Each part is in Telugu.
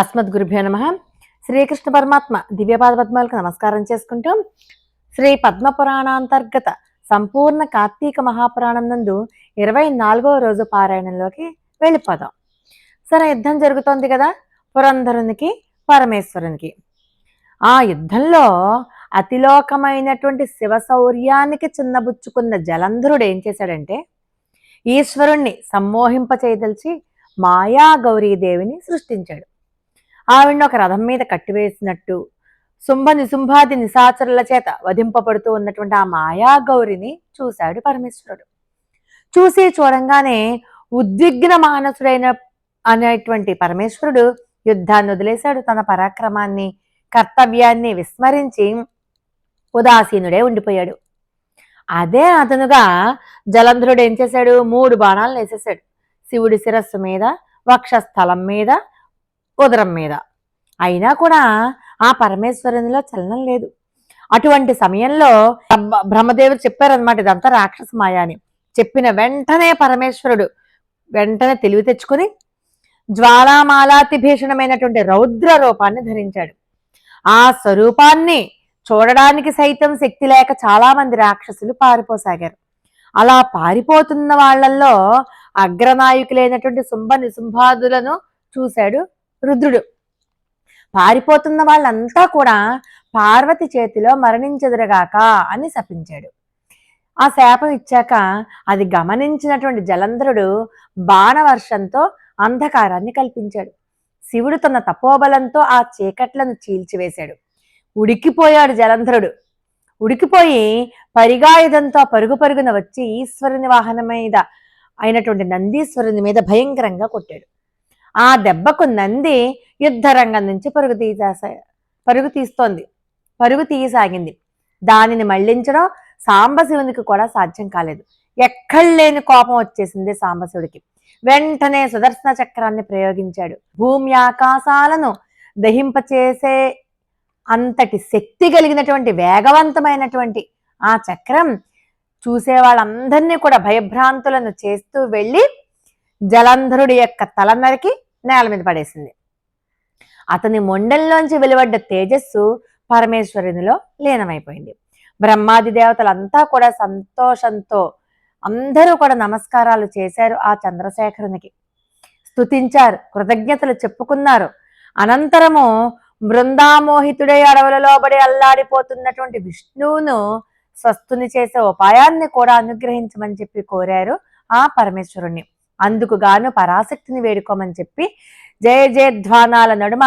అస్మద్ గురుభ్యో నమ. శ్రీకృష్ణ పరమాత్మ దివ్యపాద పద్మాలకు నమస్కారం చేసుకుంటూ శ్రీ పద్మ పురాణాంతర్గత సంపూర్ణ కార్తీక మహాపురాణం నందు ఇరవై నాలుగవ రోజు పారాయణంలోకి వెళ్ళిపోదాం. సరే యుద్ధం జరుగుతోంది కదా పురంధరునికి పరమేశ్వరునికి. ఆ యుద్ధంలో అతిలోకమైనటువంటి శివ శౌర్యానికి చిన్నబుచ్చుకున్న జలంధరుడు ఏం చేశాడంటే ఈశ్వరుణ్ణి సమ్మోహింపచేయదలిచి మాయా గౌరీదేవిని సృష్టించాడు. ఆవిడను ఒక రథం మీద కట్టివేసినట్టు శుంభ నిశుంభాది నిశాచరుల చేత వధింపబడుతూ ఉన్నటువంటి ఆ మాయా గౌరిని చూశాడు పరమేశ్వరుడు. చూసి చూడంగానే ఉద్విగ్న మానసుడైన అనేటువంటి పరమేశ్వరుడు యుద్ధాన్ని వదిలేశాడు. తన పరాక్రమాన్ని కర్తవ్యాన్ని విస్మరించి ఉదాసీనుడే ఉండిపోయాడు. అదే అతనుగా జలంధ్రుడు ఏం చేశాడు? మూడు బాణాలను వేసేసాడు. శివుడి శిరస్సు మీద వక్షస్థలం మీద ఉదరం మీద. అయినా కూడా ఆ పరమేశ్వరునిలో చలనం లేదు. అటువంటి సమయంలో బ్రహ్మదేవుడు చెప్పారనమాట ఇదంతా రాక్షస మాయ అని చెప్పిన వెంటనే పరమేశ్వరుడు వెంటనే తెలివి తెచ్చుకొని జ్వాలామాలాతి భీషణమైనటువంటి రౌద్ర రూపాన్ని ధరించాడు. ఆ స్వరూపాన్ని చూడడానికి సైతం శక్తి లేక చాలా మంది రాక్షసులు పారిపోసాగారు. అలా పారిపోతున్న వాళ్ళల్లో అగ్రనాయకులైనటువంటి శుంభ నిశుంభాదులను చూశాడు రుద్రుడు. పారిపోతున్న వాళ్ళంతా కూడా పార్వతి చేతిలో మరణించెదురుగాక అని శపించాడు. ఆ శాపం ఇచ్చాక అది గమనించినటువంటి జలంధరుడు బాణవర్షంతో అంధకారాన్ని కల్పించాడు. శివుడు తన తపోబలంతో ఆ చీకట్లను చీల్చివేశాడు. ఉడికిపోయాడు జలంధరుడు. ఉడికిపోయి పరిగాయుధంతో పరుగు పరుగున వచ్చి ఈశ్వరుని వాహనం మీద అయినటువంటి నందీశ్వరుని మీద భయంకరంగా కొట్టాడు. ఆ దెబ్బకు నంది యుద్ధరంగం నుంచి పరుగు తీసా పరుగు తీస్తోంది. పరుగు తీయసాగింది. దానిని మళ్ళించడం సాంబశివునికి కూడా సాధ్యం కాలేదు. ఎక్కడలేని కోపం వచ్చేసింది సాంబశివుడికి. వెంటనే సుదర్శన చక్రాన్ని ప్రయోగించాడు. భూమి ఆకాశాలను దహింపచేసే అంతటి శక్తి కలిగినటువంటి వేగవంతమైనటువంటి ఆ చక్రం చూసే వాళ్ళందరినీ కూడా భయభ్రాంతులను చేస్తూ వెళ్ళి జలంధరుడి యొక్క తల నరికి నేల మీద పడేసింది. అతని మొండెల్లోంచి వెలువడ్డ తేజస్సు పరమేశ్వరునిలో లీనమైపోయింది. బ్రహ్మాది దేవతలంతా కూడా సంతోషంతో అందరూ కూడా నమస్కారాలు చేశారు ఆ చంద్రశేఖరునికి. స్తుతించారు కృతజ్ఞతలు చెప్పుకున్నారు. అనంతరము బృందామోహితుడై అడవులలో బడి అల్లాడిపోతున్నటువంటి విష్ణువును స్వస్థుని చేసే ఉపాయాన్ని కూడా అనుగ్రహించమని చెప్పి కోరారు ఆ పరమేశ్వరుణ్ణి. అందుకు గాను పరాశక్తిని వేడుకోమని చెప్పి జయ జయధ్వానాల నడుమ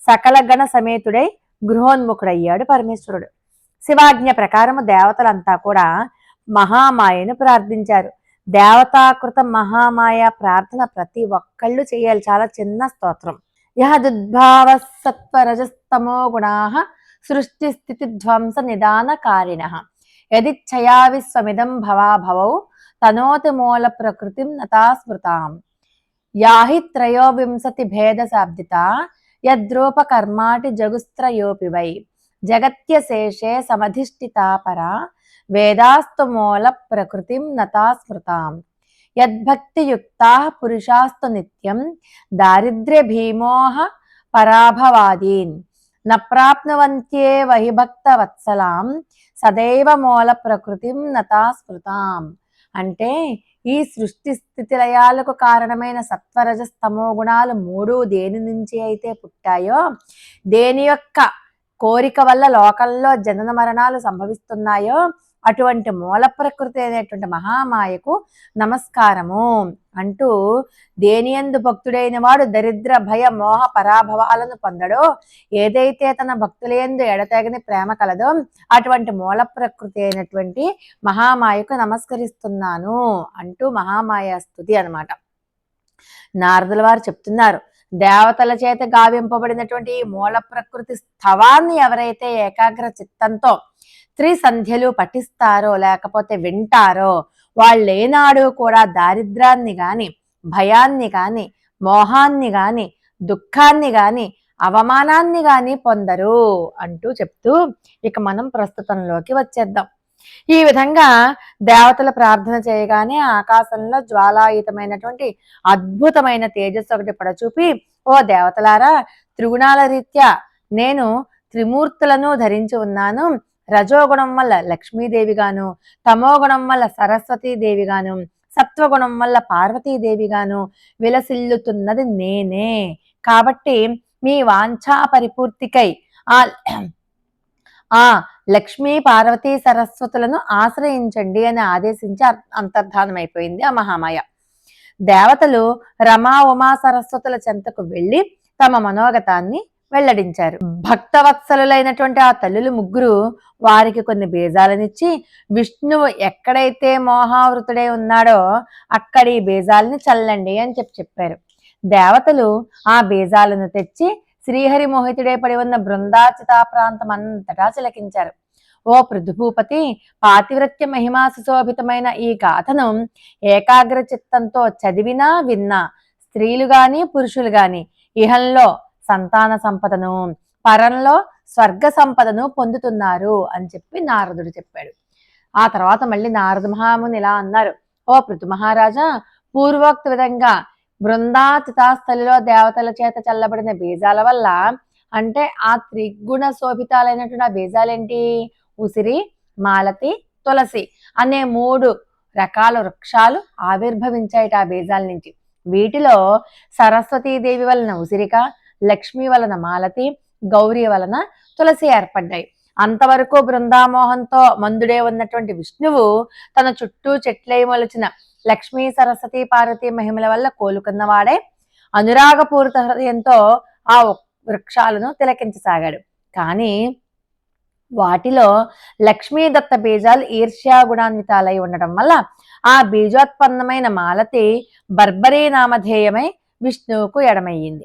సకల గణ సమేతుడై గృహోన్ముఖుడయ్యాడు పరమేశ్వరుడు. శివాజ్ఞ ప్రకారము దేవతలంతా కూడా మహామాయను ప్రార్థించారు. దేవతాకృత మహామాయ ప్రార్థన ప్రతి ఒక్కళ్ళు చేయాలి. చాలా చిన్న స్తోత్రం. యహదుద్భావ సత్వరజస్తమో గుణా సృష్టి స్థితి ధ్వంస నిదాన కారిణ యదిచ్ఛయా విశ్వమిదం భవాభవౌ తనోతి మూల ప్రకృతిం నతాస్మృతాం. యాహి త్రయోవింశతి భేద శాబ్దిత యద్రూప కర్మాటి జగుస్త్రయోపి వై. జగత్యశేషే సమధిష్ఠితా పరా వేదాస్తు మూల ప్రకృతిం నతాస్మృతాం. యద్భక్తియుక్త పురుషాస్తు నిత్యం దారిద్ర్య భీమోహ పరాభవాదీన్. నప్రాప్నువంత్యే వహిభక్త వత్సలాం సదైవ మూల ప్రకృతిం నతాస్మృతాం. అంటే ఈ సృష్టి స్థితి లయాలకు కారణమైన సత్వరజస్తమో గుణాలు మూడు దేని నుంచి అయితే పుట్టాయో దేని యొక్క కోరిక వల్ల లోకంలో జనన మరణాలు సంభవిస్తున్నాయో అటువంటి మూల ప్రకృతి అనేటువంటి మహామాయకు నమస్కారము అంటూ దేనియందు భక్తుడైన వాడు దరిద్ర భయ మోహ పరాభవాలను పొందడో ఏదైతే తన భక్తులందు ఎడతెగని ప్రేమ కలదో అటువంటి మూల ప్రకృతి అయినటువంటి మహామాయకు నమస్కరిస్తున్నాను అంటూ మహామాయ స్థుతి అనమాట నారదుల వారు చెప్తున్నారు దేవతల చేత గావింపబడినటువంటి మూల ప్రకృతి స్థవాన్ని ఎవరైతే ఏకాగ్ర చిత్తంతో త్రిసంధ్యలు పఠిస్తారో లేకపోతే వింటారో వాళ్ళేనాడు కూడా దారిద్రాన్ని గాని భయాన్ని గాని మోహాన్ని గాని దుఃఖాన్ని గాని అవమానాన్ని గాని పొందరు అంటూ చెప్తూ ఇక మనం ప్రస్తుతంలోకి వచ్చేద్దాం. ఈ విధంగా దేవతల ప్రార్థన చేయగానే ఆకాశంలో జ్వాలాయుతమైనటువంటి అద్భుతమైన తేజస్సు ఒకటి పడచూపి ఓ దేవతలారా త్రిగుణాల రీత్యా నేను త్రిమూర్తులను ధరించి ఉన్నాను. రజోగుణం వల్ల లక్ష్మీదేవిగాను తమోగుణం వల్ల సరస్వతీదేవిగాను సత్వగుణం వల్ల పార్వతీదేవిగాను విలసిల్లుతున్నది నేనే. కాబట్టి మీ వాంఛా పరిపూర్తికై ఆ ఆ లక్ష్మీ పార్వతీ సరస్వతులను ఆశ్రయించండి అని ఆదేశించి అంతర్ధానమైపోయింది ఆ మహామాయ. దేవతలు రమా ఉమా సరస్వతుల చెంతకు వెళ్ళి తమ మనోగతాన్ని వెల్లడించారు. భక్తవత్సలులైనటువంటి ఆ తల్లులు ముగ్గురు వారికి కొన్ని బీజాలనిచ్చి విష్ణువు ఎక్కడైతే మోహావృతుడై ఉన్నాడో అక్కడి బీజాలని చల్లండి అని చెప్పి చెప్పారు. దేవతలు ఆ బీజాలను తెచ్చి శ్రీహరి మోహితుడే పడి ఉన్న బృందాచితా ప్రాంతం అంతటా చిలకించారు. ఓ పృథుభూపతి పాతివ్రత్య మహిమా సుశోభితమైన ఈ గాథను ఏకాగ్ర చిత్తంతో చదివినా విన్నా స్త్రీలు గాని పురుషులు గాని ఇహంలో సంతాన సంపదను పరంలో స్వర్గ సంపదను పొందుతున్నారు అని చెప్పి నారదుడు చెప్పాడు. ఆ తర్వాత మళ్ళీ నారద మహాముని ఇలా అన్నారు. ఓ పృథు మహారాజా పూర్వోక్త విధంగా బృందాచితాస్థలిలో దేవతల చేత చల్లబడిన బీజాల వల్ల అంటే ఆ త్రిగుణ శోభితాలైనటువంటి ఆ బీజాలేంటి? ఉసిరి మాలతి తులసి అనే మూడు రకాల వృక్షాలు ఆవిర్భవించాయట ఆ బీజాల నుంచి. వీటిలో సరస్వతీదేవి వలన ఉసిరిక లక్ష్మి వలన మాలతి గౌరీ వలన తులసి ఏర్పడ్డాయి. అంతవరకు బృందామోహంతో మందుడే ఉన్నటువంటి విష్ణువు తన చుట్టూ చెట్లై మొలిచిన లక్ష్మీ సరస్వతి పార్వతి మహిమల వల్ల కోలుకున్నవాడే. అనురాగపూరిత హృదయంతో ఆ వృక్షాలను తిలకించసాగాడు. కానీ వాటిలో లక్ష్మీదత్త బీజాలు ఈర్ష్యా గుణాన్వితాలై ఉండటం వల్ల ఆ బీజోత్పన్నమైన మాలతి బర్బరీ నామధేయమై విష్ణువుకు ఎడమయ్యింది.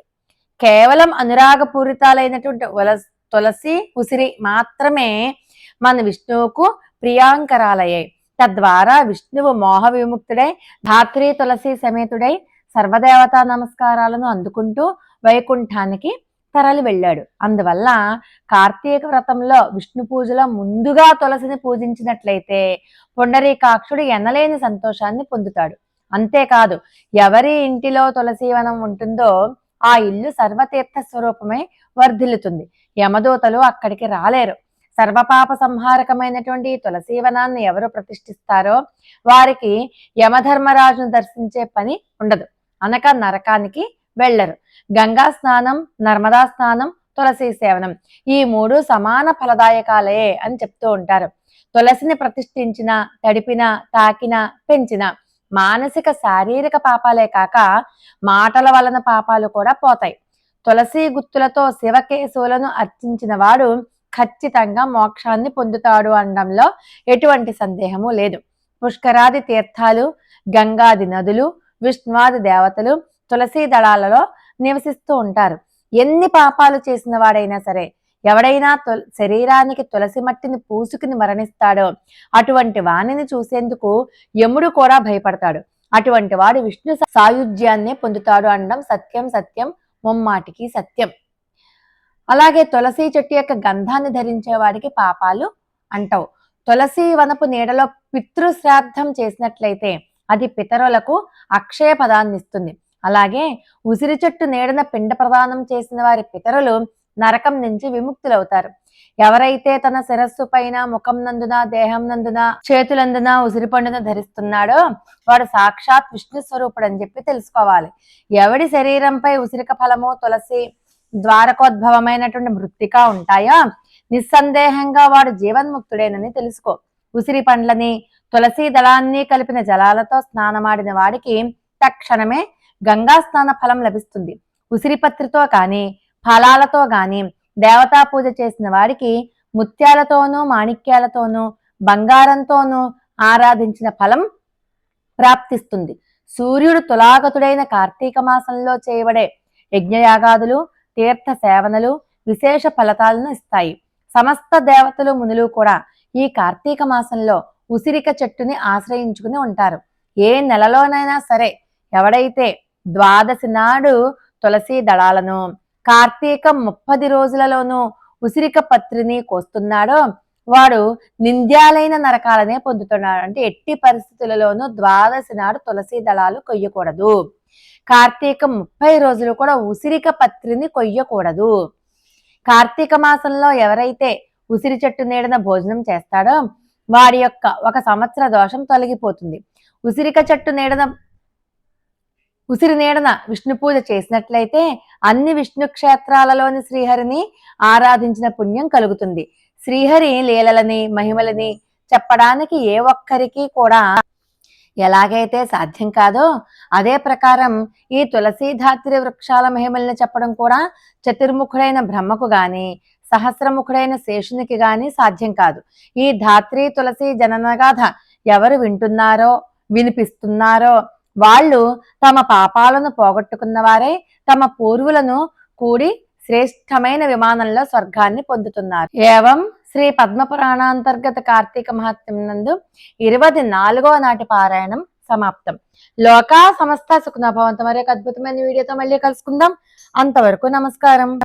కేవలం అనురాగపూరితాలైనటువంటి ఉలస్ తులసి ఉసిరి మాత్రమే మన విష్ణువుకు ప్రియాంకరాలయ్యాయి. తద్వారా విష్ణువు మోహ విముక్తుడై ధాత్రి తులసి సమేతుడై సర్వదేవతా నమస్కారాలను అందుకుంటూ వైకుంఠానికి తరలి వెళ్ళాడు. అందువల్ల కార్తీక వ్రతంలో విష్ణు పూజలో ముందుగా తులసిని పూజించినట్లయితే పుండరీకాక్షుడు ఎనలేని సంతోషాన్ని పొందుతాడు. అంతేకాదు ఎవరి ఇంటిలో తులసీవనం ఉంటుందో ఆ ఇల్లు సర్వతీర్థ స్వరూపమై వర్ధిల్లుతుంది. యమదూతలు అక్కడికి రాలేరు. సర్వపాప సంహారకమైనటువంటి తులసీవనాన్ని ఎవరు ప్రతిష్ఠిస్తారో వారికి యమధర్మరాజును దర్శించే పని ఉండదు. అనక నరకానికి వెళ్ళరు. గంగా స్నానం నర్మదా స్నానం తులసి సేవనం ఈ మూడు సమాన ఫలదాయకాలే అని చెప్తూ ఉంటారు. తులసిని ప్రతిష్ఠించిన తడిపిన తాకిన పెంచిన మానసిక శారీరక పాపాలే కాక మాటల వలన పాపాలు కూడా పోతాయి. తులసి గుత్తులతో శివకేశవులను అర్చించిన వాడు ఖచ్చితంగా మోక్షాన్ని పొందుతాడు అనడంలో ఎటువంటి సందేహము లేదు. పుష్కరాది తీర్థాలు గంగాది నదులు విష్ణువాది దేవతలు తులసీ దళాలలో నివసిస్తూ ఉంటారు. ఎన్ని పాపాలు చేసిన వాడైనా సరే ఎవడైనా తుల శరీరానికి తులసి మట్టిని పూసుకుని మరణిస్తాడో అటువంటి వాణిని చూసేందుకు యముడు కూడా భయపడతాడు. అటువంటి వాడు విష్ణు సాయుధ్యాన్నే పొందుతాడు అనడం సత్యం సత్యం ముమ్మాటికి సత్యం. అలాగే తులసి చెట్టు యొక్క గంధాన్ని ధరించే వాడికి పాపాలు అంటవు. తులసి వనపు నీడలో పితృశ్రాద్ధం చేసినట్లయితే అది పితరులకు అక్షయ పదాన్ని ఇస్తుంది. అలాగే ఉసిరి చెట్టు నీడన పిండ ప్రదానం చేసిన వారి పితరులు నరకం నుంచి విముక్తులవుతారు. ఎవరైతే తన శిరస్సు పైన ముఖం నందున దేహం నందున చేతులందున ఉసిరి పండును ధరిస్తున్నాడో వాడు సాక్షాత్ విష్ణు స్వరూపుడు అని చెప్పి తెలుసుకోవాలి. ఎవడి శరీరంపై ఉసిరిక ఫలము తులసి ద్వారకోద్భవమైనటువంటి మృత్తిక ఉంటాయా? నిస్సందేహంగా వాడు జీవన్ముక్తుడేనని తెలుసుకో. ఉసిరి పండ్లని తులసి దళాన్ని కలిపిన జలాలతో స్నానమాడిన వాడికి తక్షణమే గంగా స్నాన ఫలం లభిస్తుంది. ఉసిరిపత్రితో కానీ ఫలాలతో గాని దేవతా పూజ చేసిన వాడికి ముత్యాలతోనూ మాణిక్యాలతోనూ బంగారంతోనూ ఆరాధించిన ఫలం ప్రాప్తిస్తుంది. సూర్యుడు తులాగతుడైన కార్తీక మాసంలో చేయబడే యజ్ఞయాగాదులు తీర్థ సేవనలు విశేష ఫలితాలను ఇస్తాయి. సమస్త దేవతలు మునులు కూడా ఈ కార్తీక మాసంలో ఉసిరిక చెట్టుని ఆశ్రయించుకుని ఉంటారు. ఏ నెలలోనైనా సరే ఎవడైతే ద్వాదశి నాడు తులసి దళాలను కార్తీక ముప్పది రోజులలోనూ ఉసిరిక పత్రిని కోస్తున్నాడో వాడు నింద్యాలైన నరకాలనే పొందుతున్నాడు. అంటే ఎట్టి పరిస్థితులలోనూ ద్వాదశి నాడు తులసి దళాలు కొయ్యకూడదు. కార్తీక ముప్పై రోజులు కూడా ఉసిరిక పత్రిని కొయ్యకూడదు. కార్తీక మాసంలో ఎవరైతే ఉసిరి చెట్టు నీడన భోజనం చేస్తాడో వాడి యొక్క ఒక సంవత్సర దోషం తొలగిపోతుంది. ఉసిరిక చెట్టు నీడన ఉసిరి నీడన విష్ణు పూజ చేసినట్లయితే అన్ని విష్ణు క్షేత్రాలలోని శ్రీహరిని ఆరాధించిన పుణ్యం కలుగుతుంది. శ్రీహరి లీలలని మహిమలని చెప్పడానికి ఏ ఒక్కరికి కూడా ఎలాగైతే సాధ్యం కాదో అదే ప్రకారం ఈ తులసీధాత్రి వృక్షాల మహిమల్ని చెప్పడం కూడా చతుర్ముఖుడైన బ్రహ్మకు గాని సహస్రముఖుడైన శేషునికి గాని సాధ్యం కాదు. ఈ ధాత్రి తులసి జననగాథ ఎవరు వింటున్నారో వినిపిస్తున్నారో వాళ్ళు తమ పాపాలను పోగొట్టుకున్న వారే తమ పూర్వులను కూడి శ్రేష్టమైన విమానంలో స్వర్గాన్ని పొందుతున్నారు. ఏవం శ్రీ పద్మపురాణాంతర్గత కార్తీక మహత్యం నందు ఇరవై నాలుగవ నాటి పారాయణం సమాప్తం. లోకా సమస్త సుఖనభవంతం మరి ఒక అద్భుతమైన వీడియోతో మళ్ళీ కలుసుకుందాం. అంతవరకు నమస్కారం.